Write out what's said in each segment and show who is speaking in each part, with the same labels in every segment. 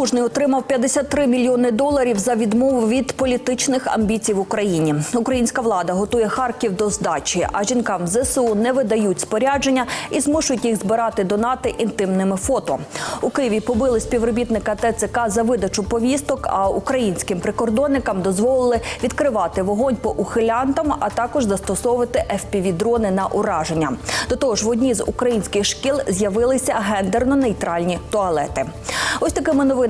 Speaker 1: Залужний отримав 53 мільйони доларів за відмову від політичних амбіцій в Україні. Українська влада готує Харків до здачі, а жінкам ЗСУ не видають спорядження і змушують їх збирати донати інтимними фото. У Києві побили співробітника ТЦК за видачу повісток. А українським прикордонникам дозволили відкривати вогонь по ухилянтам, а також застосовувати FPV-дрони на ураження. До того ж, в одній з українських шкіл з'явилися гендерно-нейтральні туалети. Ось такими новинами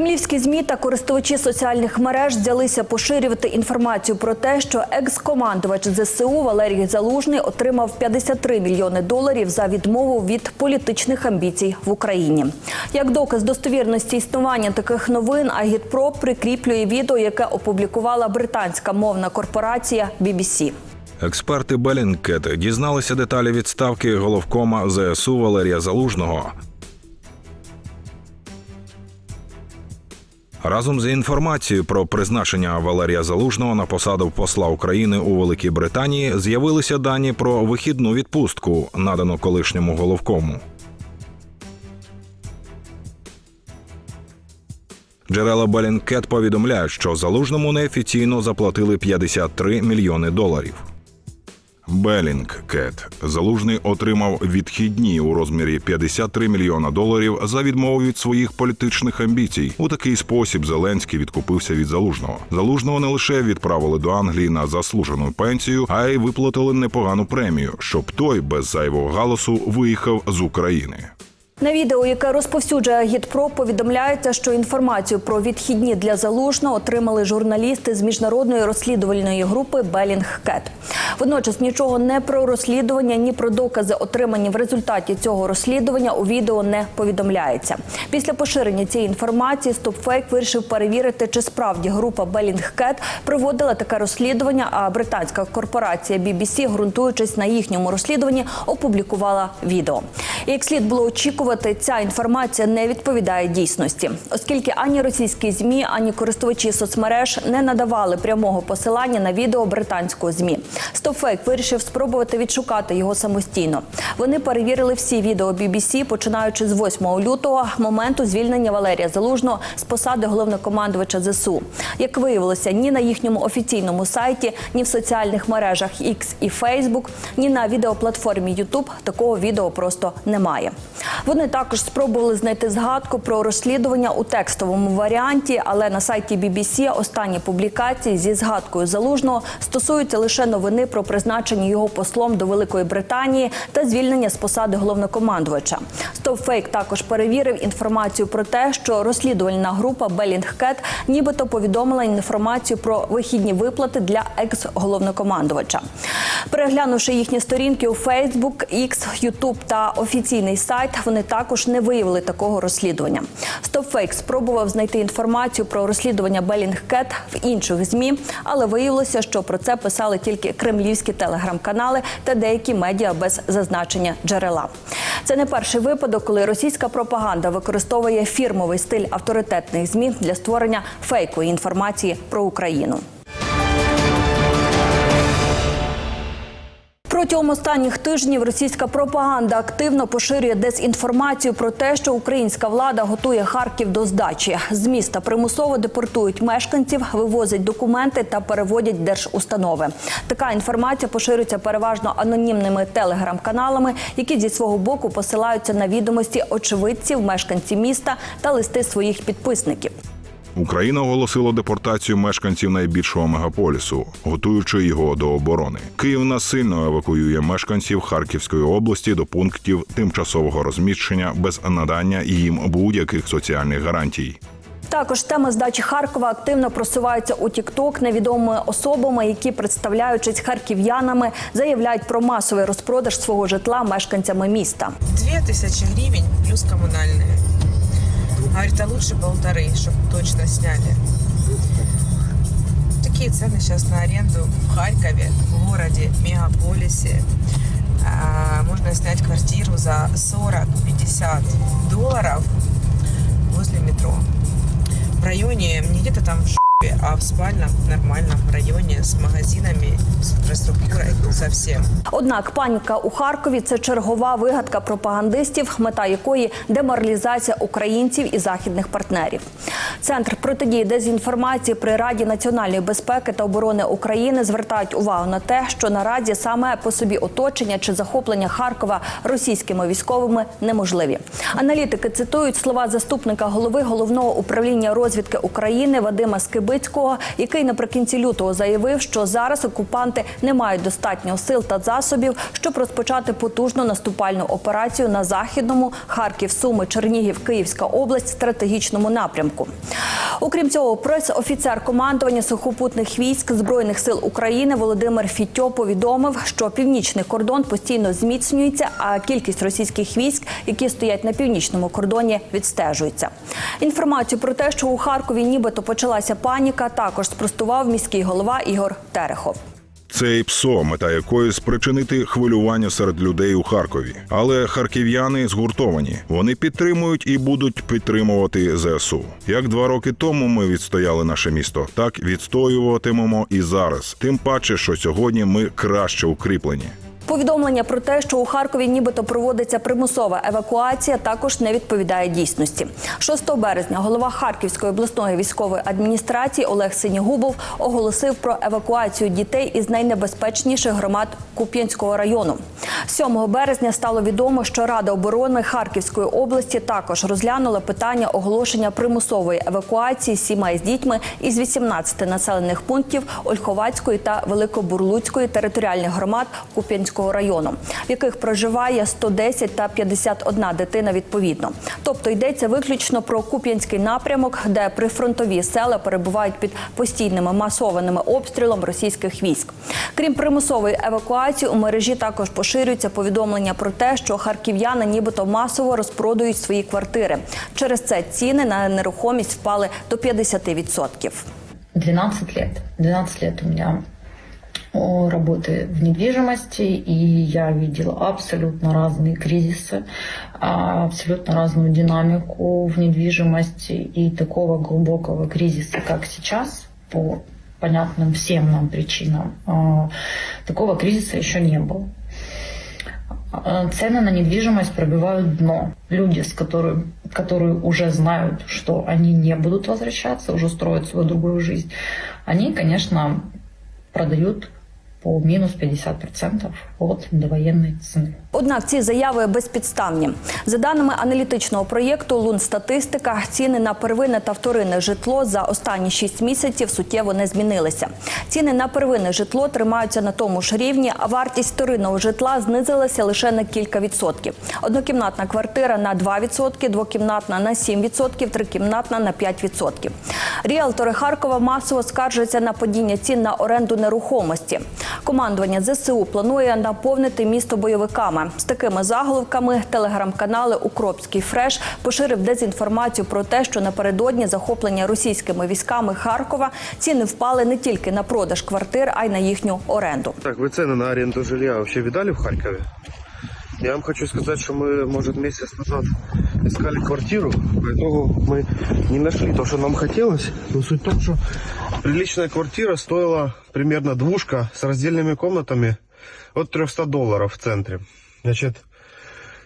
Speaker 1: Кремлівські змі та користувачі соціальних мереж взялися поширювати інформацію про те, що екс-командувач ЗСУ Валерій Залужний отримав 53 мільйони доларів за відмову від політичних амбіцій в Україні. Як доказ достовірності існування таких новин, Агітпро прикріплює відео, яке опублікувала британська мовна корпорація BBC.
Speaker 2: Експерти Белінкет дізналися деталі відставки головкома ЗСУ Валерія Залужного. Разом з інформацією про призначення Валерія Залужного на посаду посла України у Великій Британії з'явилися дані про вихідну відпустку, надану колишньому головкому. Джерела Белінкет повідомляють, що залужному неофіційно заплатили 53 мільйони доларів. Белінгкет залужний отримав відхідні у розмірі 53 мільйона доларів за відмову від своїх політичних амбіцій. У такий спосіб Зеленський відкупився від залужного. Залужного не лише відправили до Англії на заслужену пенсію, а й виплатили непогану премію, щоб той без зайвого галасу виїхав з України.
Speaker 1: На відео, яке розповсюджує Агітпро, повідомляється, що інформацію про відхідні для залужного отримали журналісти з міжнародної розслідувальної групи Белінгкет. Водночас нічого не про розслідування, ні про докази, отримані в результаті цього розслідування, у відео не повідомляється. Після поширення цієї інформації StopFake вирішив перевірити, чи справді група Белінгкет проводила таке розслідування. А британська корпорація BBC, ґрунтуючись на їхньому розслідуванні, опублікувала відео. Як слід було очікувати, ця інформація не відповідає дійсності, оскільки ані російські змі, ані користувачі соцмереж не надавали прямого посилання на відео британського змі. StopFake вирішив спробувати відшукати його самостійно. Вони перевірили всі відео BBC, починаючи з 8 лютого, моменту звільнення Валерія Залужного з посади головнокомандувача ЗСУ. Як виявилося, ні на їхньому офіційному сайті, ні в соціальних мережах X і Facebook, ні на відеоплатформі YouTube такого відео просто немає. Вони також спробували знайти згадку про розслідування у текстовому варіанті, але на сайті BBC останні публікації зі згадкою залужного стосуються лише новини про призначення його послом до Великої Британії та звільнення з посади головнокомандувача. StopFake також перевірив інформацію про те, що розслідувальна група Белінгкет нібито повідомила інформацію про вихідні виплати для екс-головнокомандувача. Переглянувши їхні сторінки у Facebook, X, YouTube та офіційний сайт, вони також не виявили такого розслідування. StopFake спробував знайти інформацію про розслідування Белінгкет в інших змі, але виявилося, що про це писали тільки кремлівські телеграм-канали та деякі медіа без зазначення джерела. Це не перший випадок, коли російська пропаганда використовує фірмовий стиль авторитетних змі для створення фейкової інформації про Україну. Протягом останніх тижнів російська пропаганда активно поширює дезінформацію про те, що українська влада готує Харків до здачі. З міста примусово депортують мешканців, вивозять документи та переводять держустанови. Така інформація поширюється переважно анонімними телеграм-каналами, які зі свого боку посилаються на відомості очевидців, мешканців міста та листи своїх підписників.
Speaker 2: Україна оголосила депортацію мешканців найбільшого мегаполісу, готуючи його до оборони. Київ насильно евакуює мешканців Харківської області до пунктів тимчасового розміщення без надання їм будь-яких соціальних гарантій.
Speaker 1: Також тема здачі Харкова активно просувається у Тікток невідомими особами, які, представляючись харків'янами, заявляють про масовий розпродаж свого житла мешканцями міста.
Speaker 3: Две тысячи гривен плюс коммунальные. Говорит, а лучше полторы, чтобы точно сняли. Такие цены сейчас на аренду в Харькове, в городе, мегаполисе. А, Можно снять квартиру за 40-50 долларов возле метро. в районе, не где-то там в а в спальнях нормально, в районі з магазинами, з інфраструктурою совсем.
Speaker 1: Однак паніка у Харкові це чергова вигадка пропагандистів, мета якої деморалізація українців і західних партнерів. Центр протидії дезінформації при Раді національної безпеки та оборони України звертають увагу на те, що наразі саме по собі оточення чи захоплення Харкова російськими військовими неможливі. Аналітики цитують слова заступника голови головного управління розвідки України Вадима Скибицького, який наприкінці лютого заявив, що зараз окупанти не мають достатньо сил та засобів, щоб розпочати потужну наступальну операцію на західному Харків, Суми, Чернігів, Київська область стратегічному напрямку. Окрім цього, прес-офіцер командування сухопутних військ збройних сил України Володимир Фітьо повідомив, що північний кордон постійно зміцнюється, а кількість російських військ, які стоять на північному кордоні, відстежується. Інформацію про те, що у Харкові нібито почалася паніка, також спростував міський голова Ігор Терехов.
Speaker 2: Це і ПСО, мета якої спричинити хвилювання серед людей у Харкові. Але харків'яни згуртовані. Вони підтримують і будуть підтримувати ЗСУ. Як два роки тому ми відстояли наше місто, так відстоюватимемо і зараз. Тим паче, що сьогодні ми краще укріплені.
Speaker 1: Повідомлення про те, що у Харкові нібито проводиться примусова евакуація, також не відповідає дійсності. 6 березня голова Харківської обласної військової адміністрації Олег Синігубов оголосив про евакуацію дітей із найнебезпечніших громад Куп'янського району. 7 березня стало відомо, що Рада оборони Харківської області також розглянула питання оголошення примусової евакуації сімей з дітьми із 18 населених пунктів Ольховацької та Великобурлуцької територіальних громад Куп'янського району, в яких проживає 110 та 51 дитина відповідно. Тобто йдеться виключно про Куп'янський напрямок, де прифронтові села перебувають під постійними масованими обстрілом російських військ. Крім примусової евакуації, у мережі також поширюються повідомлення про те, що харків'яни нібито масово розпродають свої квартири. Через це ціни на нерухомість впали до 50%.
Speaker 4: 12 лет. 12 лет у меня работы в недвижимости, и я видела абсолютно разные кризисы, а, абсолютно разную динамику в недвижимости, и такого глубокого кризиса, как сейчас, по понятным всем нам причинам, а, такого кризиса еще не было. А, Цены на недвижимость пробивают дно. Люди, с которыми, которые уже знают, что они не будут возвращаться, уже строят свою другую жизнь, они, конечно, продают по минус 50% от довоенной цены.
Speaker 1: Однак ці заяви безпідставні. За даними аналітичного проєкту Лунстатистика, ціни на первинне та вторинне житло за останні 6 місяців суттєво не змінилися. Ціни на первинне житло тримаються на тому ж рівні, а вартість вторинного житла знизилася лише на кілька відсотків. Однокімнатна квартира на 2%, двокімнатна на 7%, трикімнатна на 5%. Ріелтори Харкова масово скаржаться на падіння цін на оренду нерухомості. Командування ЗСУ планує наповнити місто бойовиками. З такими заголовками телеграм-канали Укропський Фреш поширив дезінформацію про те, що напередодні захоплення російськими військами Харкова ціни впали не тільки на продаж квартир, а й на їхню оренду.
Speaker 5: Так, ви ціни на оренду жилья взагалі видали в Харькове? Я вам хочу сказать, что мы, может, месяц назад искали квартиру, по итогу мы не нашли то, что нам хотелось. Но суть в том, что приличная квартира стоила примерно двушка с раздельными комнатами от 300 долларов в центре. Значит,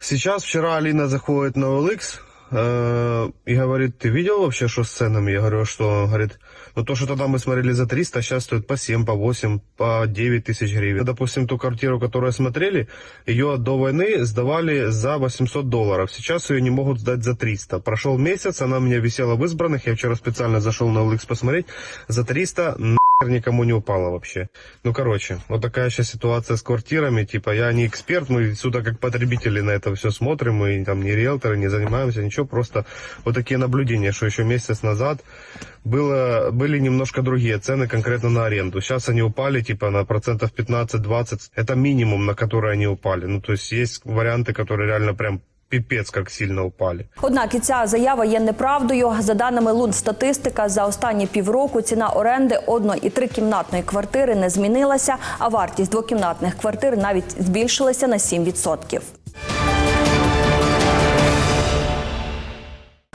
Speaker 5: сейчас, вчера Алина заходит на OLX э, и говорит, ты видел вообще, что с ценами? Я говорю, «А что? Он говорит, ну то, что тогда мы смотрели за 300, сейчас стоит по 7, по 8, по 9 тысяч гривен. Допустим, ту квартиру, которую смотрели, ее до войны сдавали за 800 долларов. Сейчас ее не могут сдать за 300. Прошел месяц, она у меня висела в избранных, я вчера специально зашел на OLX посмотреть, за 300 нахер никому не упала вообще. Ну, короче, вот такая сейчас ситуация с квартирами. Типа, я не эксперт, мы сюда как потребители на это все смотрим, мы там не риэлторы, не занимаемся, ничего, просто вот такие наблюдения, что еще месяц назад было, были немножко другие цены конкретно на аренду. Сейчас они упали типа на процентов 15-20. Это минимум, на который они упали. Ну, то есть есть варианты, которые реально прям пипец як сильно упали.
Speaker 1: Однак і ця заява є неправдою. За даними Лунстатистика, за останні півроку ціна оренди одно- і трикімнатної квартири не змінилася, а вартість двокімнатних квартир навіть збільшилася на 7%.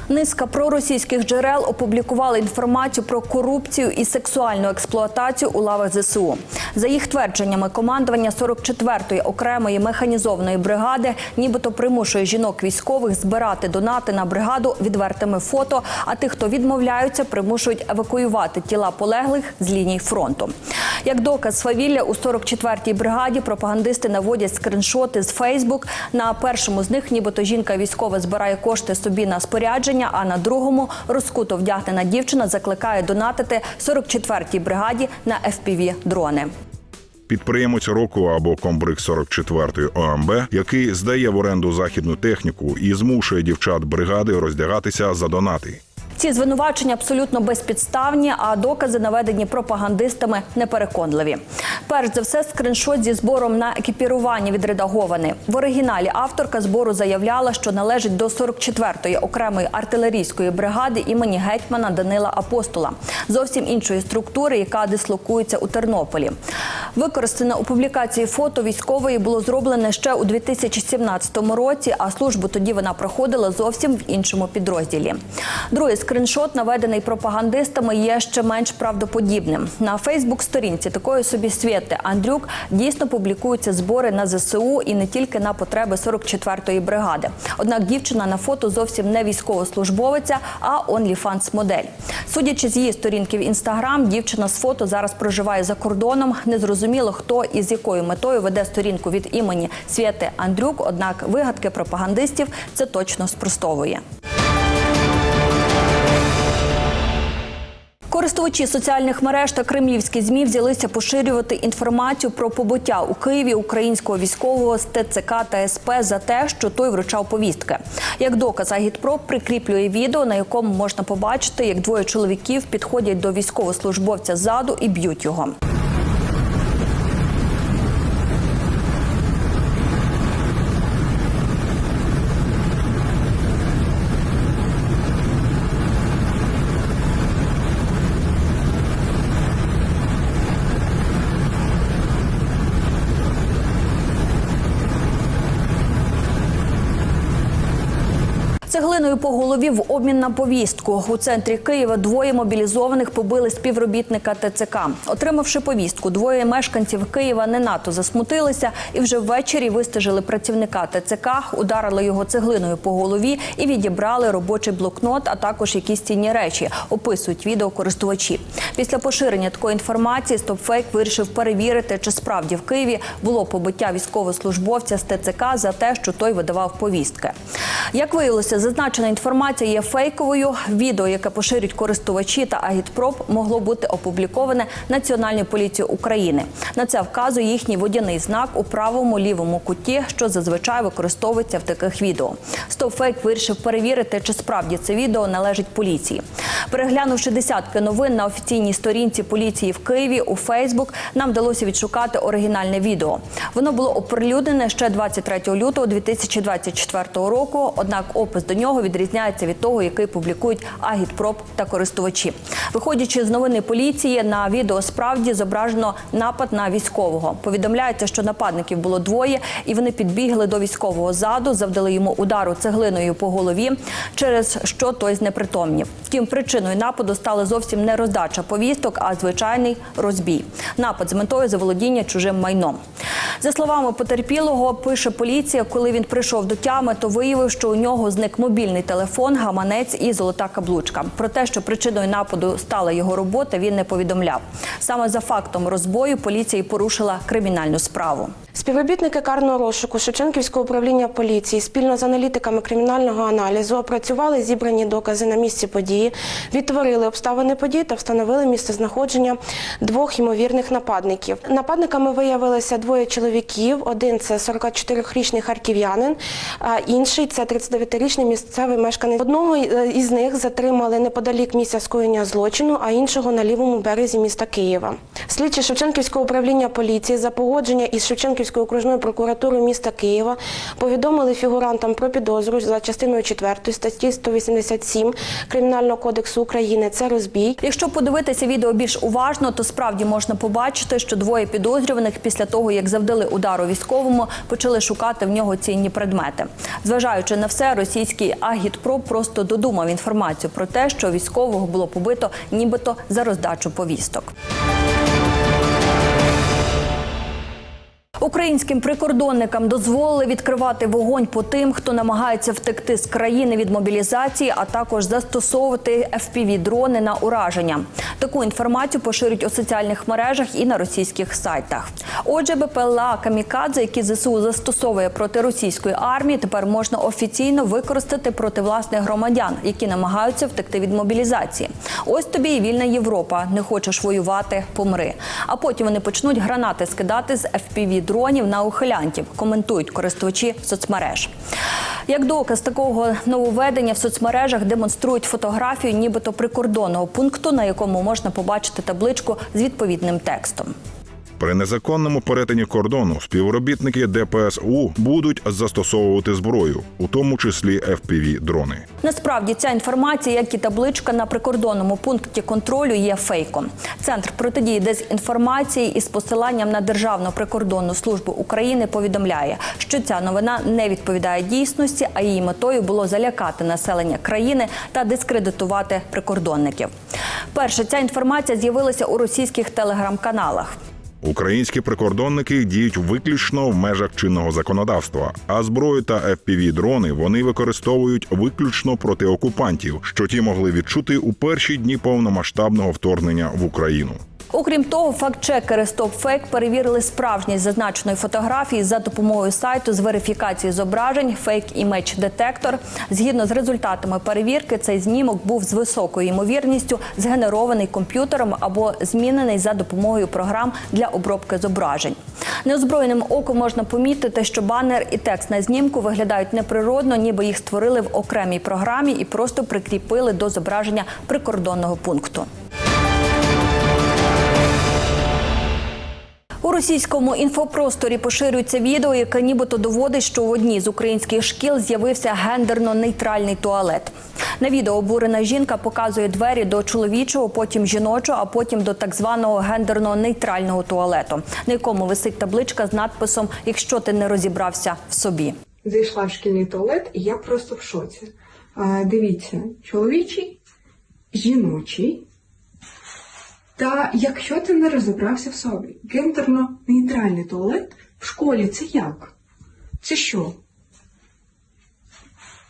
Speaker 1: Низка проросійських джерел опублікували інформацію про корупцію і сексуальну експлуатацію у лавах ЗСУ. За їх твердженнями, командування 44-ї окремої механізованої бригади нібито примушує жінок військових збирати донати на бригаду відвертими фото. А тих, хто відмовляються, примушують евакуювати тіла полеглих з ліній фронту. Як доказ свавілля у 44-й бригаді пропагандисти наводять скриншоти з Фейсбук. На першому з них, нібито жінка військова збирає кошти собі на спорядження, а на другому розкуто вдягнена дівчина закликає донатити 44-й бригаді на fpv дрони.
Speaker 2: Підприємець року або комбриг 44-ї ОМБ, який здає в оренду західну техніку і змушує дівчат бригади роздягатися за донати.
Speaker 1: Ці звинувачення абсолютно безпідставні, а докази, наведені пропагандистами, непереконливі. Перш за все, скриншот зі збором на екіпірування відредагований. В оригіналі авторка збору заявляла, що належить до 44-ї окремої артилерійської бригади імені гетьмана Данила Апостола, зовсім іншої структури, яка дислокується у Тернополі. Використане у публікації фото військової було зроблене ще у 2017 році, а службу тоді вона проходила зовсім в іншому підрозділі. Другий скриншот, наведений пропагандистами, є ще менш правдоподібним. На Фейсбук-сторінці такої собі Свєти Андрюк дійсно публікуються збори на ЗСУ і не тільки на потреби 44-ї бригади. Однак дівчина на фото зовсім не військовослужбовиця, а онліфанс-модель. Судячи з її сторінки в інстаграм, дівчина з фото зараз проживає за кордоном. Незрозуміло, хто і з якою метою веде сторінку від імені Свєти Андрюк. Однак вигадки пропагандистів це точно спростовує. Користувачі соціальних мереж та кремлівські змі взялися поширювати інформацію про побуття у Києві українського військового з ТЦК та СП за те, що той вручав повістки. Як доказ, Агітпроп прикріплює відео, на якому можна побачити, як двоє чоловіків підходять до військовослужбовця ззаду і б'ють його. Цеглиною по голові в обмін на повістку у центрі Києва двоє мобілізованих побили співробітника ТЦК. Отримавши повістку, двоє мешканців Києва не надто засмутилися і вже ввечері вистежили працівника ТЦК, ударили його цеглиною по голові і відібрали робочий блокнот, а також якісь цінні речі. Описують відеокористувачі. Після поширення такої інформації StopFake вирішив перевірити, чи справді в Києві було побиття військовослужбовця з ТЦК за те, що той видавав повістки. Як виявилося, зазначена інформація є фейковою. Відео, яке поширюють користувачі та агітпроп, могло бути опубліковане Національною поліцією України. На це вказує їхній водяний знак у правому лівому куті, що зазвичай використовується в таких відео. Стопфейк вирішив перевірити, чи справді це відео належить поліції. Переглянувши десятки новин на офіційній сторінці поліції в Києві у Фейсбук, нам вдалося відшукати оригінальне відео. Воно було оприлюднене ще 23 лютого 2024 року. Однак опис до нього відрізняється від того, який публікують агітпроп та користувачі. Виходячи з новини поліції, на відео справді зображено напад на військового. Повідомляється, що нападників було двоє, і вони підбігли до військового ззаду, завдали йому удару цеглиною по голові, через що той знепритомнів. Втім, причиною нападу стала зовсім не роздача повісток, а звичайний розбій. Напад з метою заволодіння чужим майном. За словами потерпілого, пише поліція, коли він прийшов до тями, то виявив, що у нього зник мобільний телефон, гаманець і золота каблучка. Про те, що причиною нападу стала його робота, він не повідомляв. Саме за фактом розбою поліція порушила кримінальну справу.
Speaker 6: Співробітники карного розшуку Шевченківського управління поліції спільно з аналітиками кримінального аналізу опрацювали зібрані докази на місці події, відтворили обставини події та встановили місцезнаходження двох ймовірних нападників. Нападниками виявилися двоє чоловіків. Один це 44-річний харків'янин, а інший це 39-річний місцевий мешканець. Одного е, із них затримали неподалік місця скоєння злочину, а іншого на лівому березі міста Києва. Слідчі Шевченківського управління поліції за погодження із Шевченківською окружною прокуратурою міста Києва повідомили фігурантам про підозру за частиною 4 статті 187 Кримінального кодексу України. Це розбій.
Speaker 1: Якщо подивитися відео більш уважно, то справді можна побачити, що двоє підозрюваних після того, як завдали завдали удару військовому, почали шукати в нього цінні предмети. Зважаючи на все, російський агітпро просто додумав інформацію про те, що військового було побито нібито за роздачу повісток. Українським прикордонникам дозволили відкривати вогонь по тим, хто намагається втекти з країни від мобілізації, а також застосовувати fpv дрони на ураження. Таку інформацію поширюють у соціальних мережах і на російських сайтах. Отже, БПЛА Камікадзе, які ЗСУ застосовує проти російської армії, тепер можна офіційно використати проти власних громадян, які намагаються втекти від мобілізації. Ось тобі і вільна Європа. Не хочеш воювати, помри. А потім вони почнуть гранати скидати з fpv дронів на ухилянтів, коментують користувачі соцмереж. Як доказ такого нововведення в соцмережах демонструють фотографію, нібито прикордонного пункту, на якому можна побачити табличку з відповідним текстом.
Speaker 2: При незаконному перетині кордону співробітники ДПСУ будуть застосовувати зброю, у тому числі fpv дрони.
Speaker 1: Насправді ця інформація, як і табличка на прикордонному пункті контролю, є фейком. Центр протидії дезінформації із посиланням на Державну прикордонну службу України повідомляє, що ця новина не відповідає дійсності, а її метою було залякати населення країни та дискредитувати прикордонників. Перше, ця інформація з'явилася у російських телеграм-каналах.
Speaker 2: Українські прикордонники діють виключно в межах чинного законодавства, а зброю та fpv дрони вони використовують виключно проти окупантів, що ті могли відчути у перші дні повномасштабного вторгнення в Україну.
Speaker 1: Окрім того, фактчекери StopFake перевірили справжність зазначеної фотографії за допомогою сайту з верифікації зображень Fake Image Detector. Згідно з результатами перевірки, цей знімок був з високою ймовірністю згенерований комп'ютером або змінений за допомогою програм для обробки зображень. Неозброєним оком можна помітити, що банер і текст на знімку виглядають неприродно, ніби їх створили в окремій програмі і просто прикріпили до зображення прикордонного пункту. У російському інфопросторі поширюється відео, яке нібито доводить, що в одній з українських шкіл з'явився гендерно-нейтральний туалет. На відео обурена жінка показує двері до чоловічого, потім жіночого, а потім до так званого гендерно-нейтрального туалету, на якому висить табличка з надписом Якщо ти не розібрався в собі.
Speaker 7: Зайшла в шкільний туалет, і я просто в шоці. А, дивіться, чоловічий, жіночий. Та якщо ти не розібрався в собі, гендерно-нейтральний туалет в школі це як? Це що?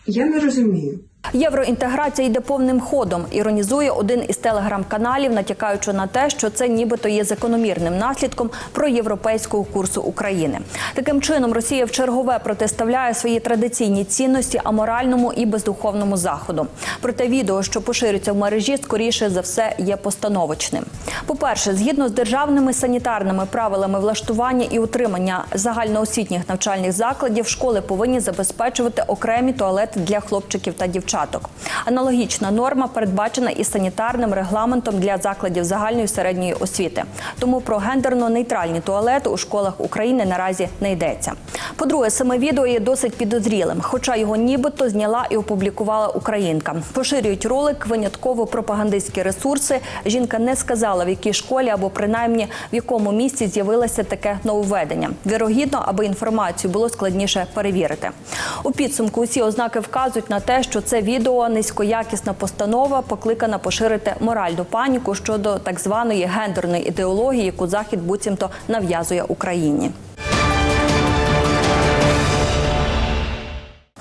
Speaker 7: Я не розумію.
Speaker 1: Євроінтеграція йде повним ходом. Іронізує один із телеграм-каналів, натякаючи на те, що це нібито є закономірним наслідком проєвропейського курсу України. Таким чином, Росія в чергове протиставляє свої традиційні цінності аморальному і бездуховному заходу. Проте відео, що поширюється в мережі, скоріше за все є постановочним. По-перше, згідно з державними санітарними правилами влаштування і утримання загальноосвітніх навчальних закладів, школи повинні забезпечувати окремі туалети для хлопчиків та дівчаток. Аналогічна норма передбачена і санітарним регламентом для закладів загальної середньої освіти. Тому про гендерно-нейтральні туалети у школах України наразі не йдеться. По-друге, саме відео є досить підозрілим, хоча його нібито зняла і опублікувала українка. Поширюють ролик винятково пропагандистські ресурси. Жінка не сказала, в якій школі або принаймні в якому місці з'явилося таке нововведення. Вірогідно, аби інформацію було складніше перевірити. У підсумку усі ознаки вказують на те, що це відео низькоякісна постанова, покликана поширити моральну паніку щодо так званої гендерної ідеології, яку захід буцімто нав'язує Україні.